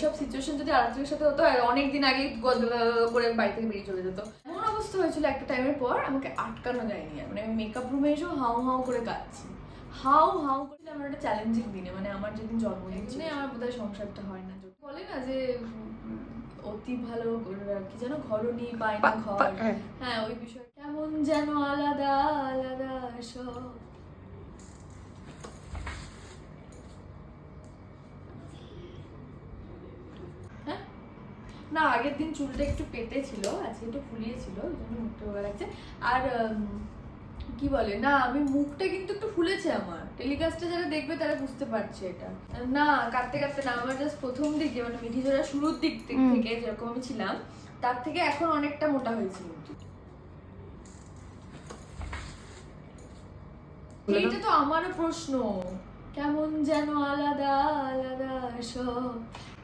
এইসব সিচুয়েশন যদি আরাত্রির সাথে হতো আর অনেক দিন আগে করে বাড়ি থেকে বেরিয়ে চলে যেত। এমন অবস্থা হয়েছিল একটা টাইমের পর আমাকে আটকানো যায়নি। আর মানে আমি মেকআপ রুমে এসেও হাউ হাউ করে কাঁদছি। হাউ হাউ করে আমার একটা চ্যালেঞ্জিং দিনে মানে আমার যেদিন জন্মদিন ছিল আমার বোধহয় সংসারটা হয় না বলে না যে অতি ভালো করে- কি যেন ঘরনি পায় না ঘর। হ্যাঁ। ওই বিষয় কেমন যেন আলাদা আলাদা সব হ্যাঁ? না আগের দিন চুলটা একটু পেতে ছিল আজকে একটু ফুলিয়ে ছিল ওই জন্য মুখটা রোগা লাগছে আর কি বলে না আমি মুখটা কিন্তু একটু ফুলেছে আমার। টেলিকাস্টে যারা দেখবে তারা বুঝতে পারছে এটা। না কাটতে কাটতে না আমার জাস্ট প্রথম দিকে মানে মিঠি জোড়া শুরুর দিক থেকে যেরকম আমি ছিলাম তার থেকে এখন অনেকটা মোটা হয়েছে এইটা তো আমারও প্রশ্ন কেমন যেন আলাদা আলাদা সব।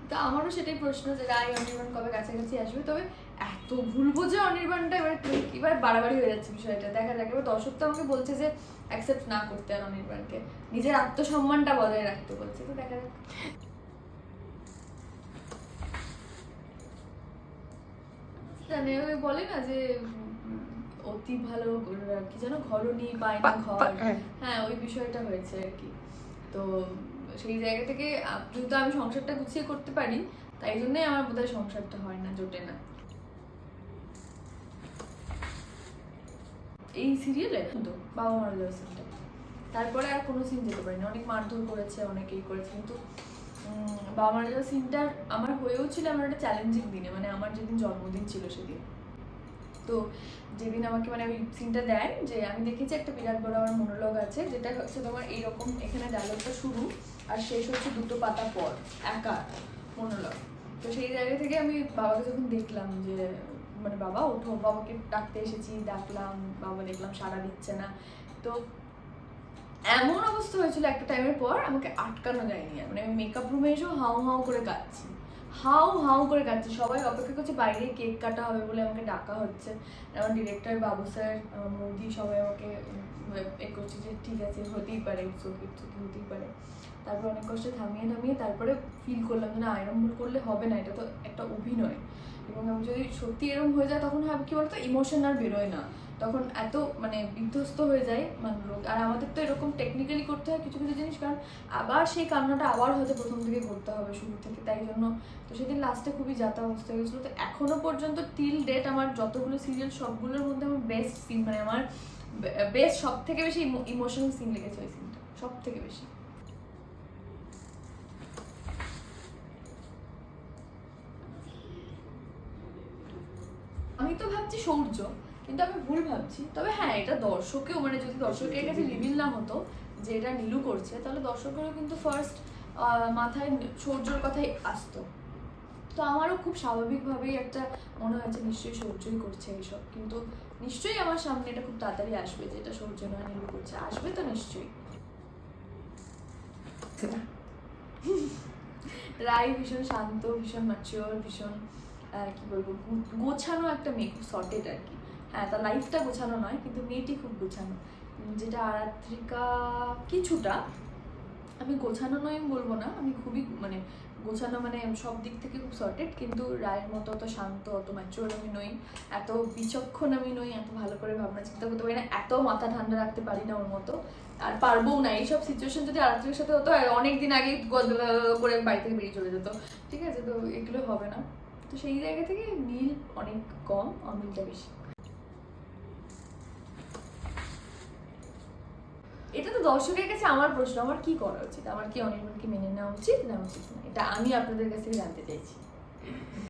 তো আমারও সেটাই প্রশ্ন যে রায় অনির্বাণ কবে কাছাকাছি আসবে? তবে এত ভুলবো যে অনির্বাণটা এবার এবার বাড়াবাড়ি হয়ে যাচ্ছে বিষয়টা। দেখা যাক এবার দর্শক তো আমাকে বলছে যে অ্যাকসেপ্ট না করতে আর অনির্বাণকে। নিজের আত্মসম্মানটা বজায় রাখতে বলছে তো দেখা যাক। ওই বলে না যে অতি ভালো কি যেন ঘরনি পায় না ঘর। হ্যাঁ ওই বিষয়টা হয়েছে আর কি। তো সেই জায়গা থেকে যেহেতু আমি সংসারটা গুছিয়ে করতে পারি, তাই জন্যই আমার বোধহয় সংসারটা হয় না, জোটে না। এই সিরিয়ালে তো বাবা মারা যাওয়ার সিনটা তারপরে আর কোনো সিন যেতে পারিনি। অনেক মারধর করেছে অনেকেই করেছে, কিন্তু বাবা মারা যাওয়ার সিনটা আমার হয়েও ছিল আমার একটা চ্যালেঞ্জিং দিনে। মানে আমার যেদিন জন্মদিন ছিল সেদিন। তো যেদিন আমাকে মানে ওই সিনটা দেয় যে আমি দেখেছি একটা বিরাট বড় আমার মনোলগ আছে, যেটা হচ্ছে তোমার এইরকম এখানে ডায়লগটা শুরু আর শেষ হচ্ছে দুটো পাতা পর, একা মনোলগ তো সেই জায়গা থেকে আমি বাবাকে যখন দেখলাম যে মানে বাবা, ওঠো, বাবাকে ডাকতে এসেছি, ডাকলাম, বাবা দেখলাম সাড়া দিচ্ছে না। তো এমন অবস্থা হয়েছিল একটা টাইমের পর আমাকে আটকানো যায়নি মানে আমি মেকআপ রুমে এসেও হাউ হাউ করে কাঁদছি। হাউ হাউ করে কাটছে। সবাই অপেক্ষা করছে, বাইরে কেক কাটা হবে বলে আমাকে ডাকা হচ্ছে। আমার ডিরেক্টর বাবু স্যার মোদি সবাই আমাকে এ করছে যে ঠিক আছে, হতেই পারে ইটস হতেই পারে। তারপর অনেক কষ্টে থামিয়ে থামিয়ে তারপরে ফিল করলাম যে না ভুল করলে হবে না, এটা তো একটা অভিনয়। এবং আমি যদি সত্যি এরম হয়ে যায় তখন হবে কি বলতো ইমোশন আর বেরোয় না। তখন এত মানে বিধ্বস্ত হয়ে যায় মানে লোক আর আমাদের তো এরকম টেকনিক্যালি করতে হয় কিছু কিছু জিনিস, কারণ আবার সেই কান্নাটা আবার হয়তো প্রথম থেকে করতে হবে শুরু থেকে। তাই জন্য তো সেদিন লাস্টে খুবই যাতা অবস্থা হয়ে গেছিল তো এখনও পর্যন্ত টিল ডেট আমার যতগুলো সিরিয়াল সবগুলোর মধ্যে আমার বেস্ট সিন মানে আমার বেস্ট সব থেকে বেশি ইমোশনাল সিন লেগেছে ওই সিনটা সব থেকে বেশি আমি তো ভাবছি সৌর্য কিন্তু আমি ভুল ভাবছি। তবে হ্যাঁ এটা দর্শকেও মানে যদি দর্শকের কাছে রিভিল না হতো যে এটা নীলু করছে তাহলে দর্শকেরও কিন্তু ফার্স্ট মাথায় সৌর্যর কথাই আসতো। তো আমারও খুব স্বাভাবিকভাবেই একটা মনে হয়েছে নিশ্চয়ই সৌর্যই করছে এইসব। কিন্তু নিশ্চয়ই আমার সামনে এটা খুব তাড়াতাড়ি আসবে যে এটা সৌর্য নয় নীলু করছে। আসবে তো নিশ্চয়ই। রায় ভীষণ শান্ত ভীষণ ম্যাচিওর ভীষণ কি বলব গোছানো একটা মেয়ে, খুব সর্টেড আর কি। হ্যাঁ তার লাইফটা গোছানো নয়, কিন্তু মেয়েটি খুব গোছানো। যেটা আরাত্রিকা কিছুটা, আমি গোছানো নয় বলব না, আমি খুবই মানে গোছানো মানে সব দিক থেকে খুব সর্টেড কিন্তু রায়ের মতো অত শান্ত, অত ম্যাচিওর আমি নই, এত বিচক্ষণ আমি নই, এত ভালো করে ভাবনা চিন্তা করতে পারি না, এত মাথা ঠান্ডা রাখতে পারি না ওর মতো, আর পারবোও না। এইসব সিচুয়েশন যদি আরাত্রির সাথে হতো অনেক দিন আগে করে বাড়ি থেকে বেরিয়ে চলে যেত, ঠিক আছে? তো এগুলো হবে না। তো সেই জায়গা থেকে নীল অনেক কম, অমিলটা বেশি। এটা তো দর্শকের কাছে আমার প্রশ্ন, আমার কি করা উচিত? আমার কি অনির্বাণকে মেনে নেওয়া উচিত না উচিত না? এটা আমি আপনাদের কাছ থেকে জানতে চাইছি।